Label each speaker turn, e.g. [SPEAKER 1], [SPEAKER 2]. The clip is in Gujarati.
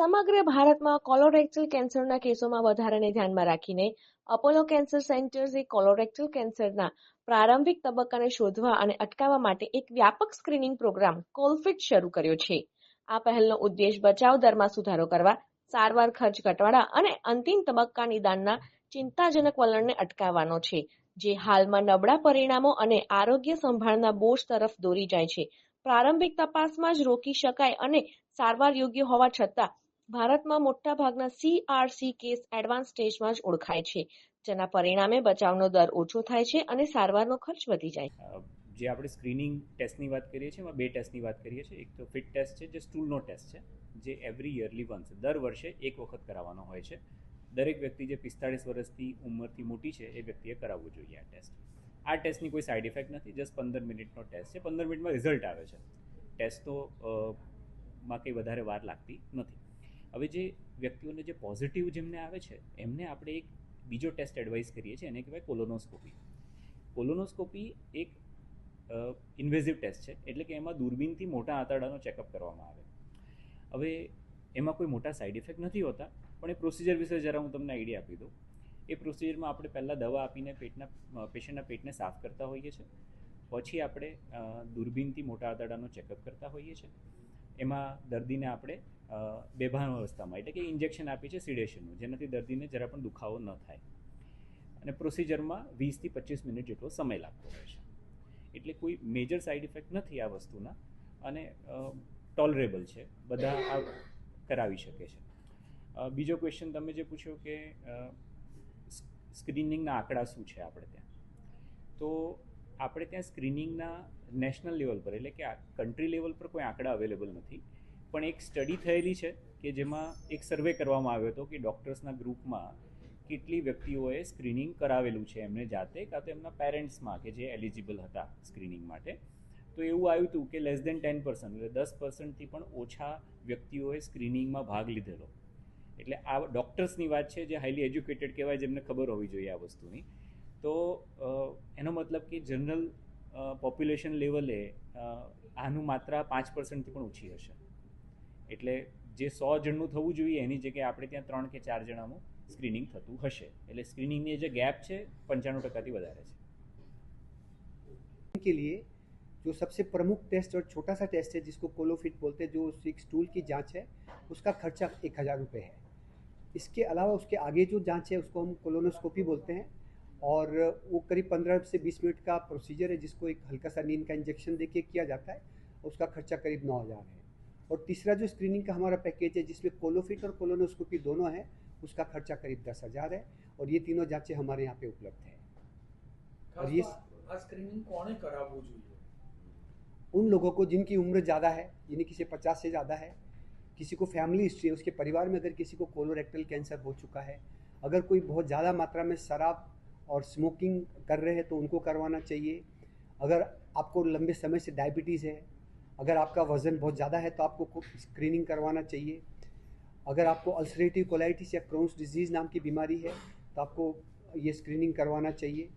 [SPEAKER 1] સમગ્ર ભારતમાં કોલોરેક્ટલ કેન્સરના કેસોમાં વધારાને ધ્યાનમાં રાખીને અપોલો કેન્સર સેન્ટર્સે કોલોરેક્ટલ કેન્સરના પ્રારંભિક તબક્કાને શોધવા અને અટકાવવા માટે એક વ્યાપક સ્ક્રીનિંગ પ્રોગ્રામ કોલફિટ શરૂ કર્યો છે. આ પહેલનો ઉદ્દેશ બચાવ દરમાં સુધારો કરવા, સારવાર ખર્ચ ઘટાડવા અને અંતિમ તબક્કા નિદાનના ચિંતાજનક વલણને અટકાવવાનો છે, જે હાલમાં નબળા પરિણામો અને આરોગ્ય સંભાળના બોજ તરફ દોરી જાય છે. પ્રારંભિક તપાસમાં જ રોકી શકાય અને સારવાર યોગ્ય હોવા છતાં ભારતમાં મોટાભાગના સીઆરસી કેસ એડવાન્સ સ્ટેજમાં જ ઓળખાય છે, જેના પરિણામે બચાવનો દર ઓછો થાય છે અને સારવારનો ખર્ચ વધી જાય
[SPEAKER 2] જે આપણે સ્ક્રીનિંગ ટેસ્ટની વાત કરીએ છીએ, એમાં બે ટેસ્ટની વાત કરીએ છીએ. એક તો ફિટ ટેસ્ટ છે, જે સ્ટૂલનો ટેસ્ટ છે, જે એવરી યરલી વન્સ, દર વર્ષે એક વખત કરાવવાનો હોય છે. દરેક વ્યક્તિ જે પિસ્તાળીસ વર્ષથી ઉંમરથી મોટી છે, એ વ્યક્તિએ કરાવવું જોઈએ આ ટેસ્ટ. આ ટેસ્ટની કોઈ સાઇડ ઇફેક્ટ નથી, જસ્ટ પંદર મિનિટનો ટેસ્ટ છે. પંદર મિનિટમાં રિઝલ્ટ આવે છે. ટેસ્ટ તો માં કંઈ વધારે વાર લાગતી નથી. હવે જે વ્યક્તિઓને જે પોઝિટિવ જેમને આવે છે, એમને આપણે એક બીજો ટેસ્ટ એડવાઇસ કરીએ છીએ, એને કહેવાય કોલોનોસ્કોપી કોલોનોસ્કોપી એક ઇન્વેઝિવ ટેસ્ટ છે, એટલે કે એમાં દૂરબીનથી મોટા આંતરડાનો ચેકઅપ કરવામાં આવે. હવે એમાં કોઈ મોટા સાઇડ ઇફેક્ટ નથી હોતા, પણ એ પ્રોસિજર વિશે જરા હું તમને આઈડિયા આપી દઉં. એ પ્રોસિજરમાં આપણે પહેલાં દવા આપીને પેટના પેશન્ટના પેટને સાફ કરતા હોઈએ છીએ. પછી આપણે દૂરબીનથી મોટા આંતરડાનો ચેકઅપ કરતા હોઈએ છીએ. એમાં દર્દીને આપણે બેભાન અવસ્થામાં, એટલે કે ઇન્જેક્શન આપીએ છે સિડેશનનું જેનાથી દર્દીને જરા પણ દુખાવો ન થાય. અને પ્રોસિજરમાં વીસથી પચીસ મિનિટ જેટલો સમય લાગતો હોય છે. એટલે કોઈ મેજર સાઇડ ઇફેક્ટ નથી આ વસ્તુના, અને ટોલરેબલ છે. બધા આ કરાવી શકે છે. બીજો ક્વેશ્ચન તમે જે પૂછ્યો કે સ્ક્રીનિંગના આંકડા શું છે આપણે ત્યાં? તો આપણે ત્યાં સ્ક્રીનિંગના નેશનલ લેવલ પર, એટલે કે કન્ટ્રી લેવલ પર કોઈ આંકડા અવેલેબલ નથી. પણ એક સ્ટડી થયેલી છે કે જેમાં એક સર્વે કરવામાં આવ્યો હતો કે ડૉક્ટર્સના ગ્રુપમાં કેટલી વ્યક્તિઓએ સ્ક્રીનિંગ કરાવેલું છે એમને જાતે કાં તો એમના પેરેન્ટ્સમાં કે જે એલિજિબલ હતા સ્ક્રીનિંગ માટે. તો એવું આવ્યું હતું કે લેસ દેન ટેન પર્સન્ટ એટલે દસ પર્સન્ટથી પણ ઓછા વ્યક્તિઓએ સ્ક્રીનિંગમાં ભાગ લીધેલો. એટલે આ ડૉક્ટર્સની વાત છે જે હાઈલી એજ્યુકેટેડ કહેવાય, જેમને ખબર હોવી જોઈએ આ વસ્તુની. તો એનો મતલબ કે જનરલ પોપ્યુલેશન લેવલે આનું માત્રા પાંચ પર્સન્ટથી પણ ઓછી હશે. એટલે જે સો જણનું થવું જોઈએ એની જગ્યાએ આપણે ત્યાં ત્રણ કે ચાર જણાનું સ્ક્રીનિંગ થતું હશે એટલે સ્ક્રીનિંગની જે ગેપ છે પંચાણું ટકાથી વધારે છે
[SPEAKER 3] के लिए जो सबसे प्रमुख टेस्ट और छोटा सा टेस्ट है जिसको कोलोफिट बोलते हैं जो एक स्टूल की जांच है उसका खर्चा एक हज़ार रुपये है इसके अलावा उसके आगे जो जांच है उसको हम कोलोनोस्कोपी बोलते हैं और वो करीब पंद्रह से बीस मिनट का प्रोसीजर है जिसको एक हल्का सा नींद का इंजेक्शन दे के किया जाता है उसका खर्चा करीब नौ हज़ार है और तीसरा जो स्क्रीनिंग का हमारा पैकेज है जिसमें कोलोफिट और कोलोनोस्कोपी दोनों है उसका खर्चा करीब दस हज़ार है और ये तीनों जांचें हमारे यहाँ पे उपलब्ध है
[SPEAKER 4] ખાસ
[SPEAKER 3] और ये
[SPEAKER 4] તો આ સ્ક્રીનિંગ કોણે કરાવવું જોઈએ
[SPEAKER 3] उन लोगों को जिनकी उम्र ज़्यादा है यानी किसी पचास से ज़्यादा है किसी को फैमिली हिस्ट्री है उसके परिवार में अगर किसी को कोलोरेक्टल कैंसर हो चुका है अगर कोई बहुत ज़्यादा मात्रा में शराब और स्मोकिंग कर रहे हैं तो उनको करवाना चाहिए अगर आपको लंबे समय से डायबिटीज़ है अगर आपका वज़न बहुत ज़्यादा है तो आपको स्क्रीनिंग करवाना चाहिए अगर आपको अल्सरेटिव कोलाइटिस या क्रोन्स डिजीज़ नाम की बीमारी है तो आपको ये स्क्रीनिंग करवाना चाहिए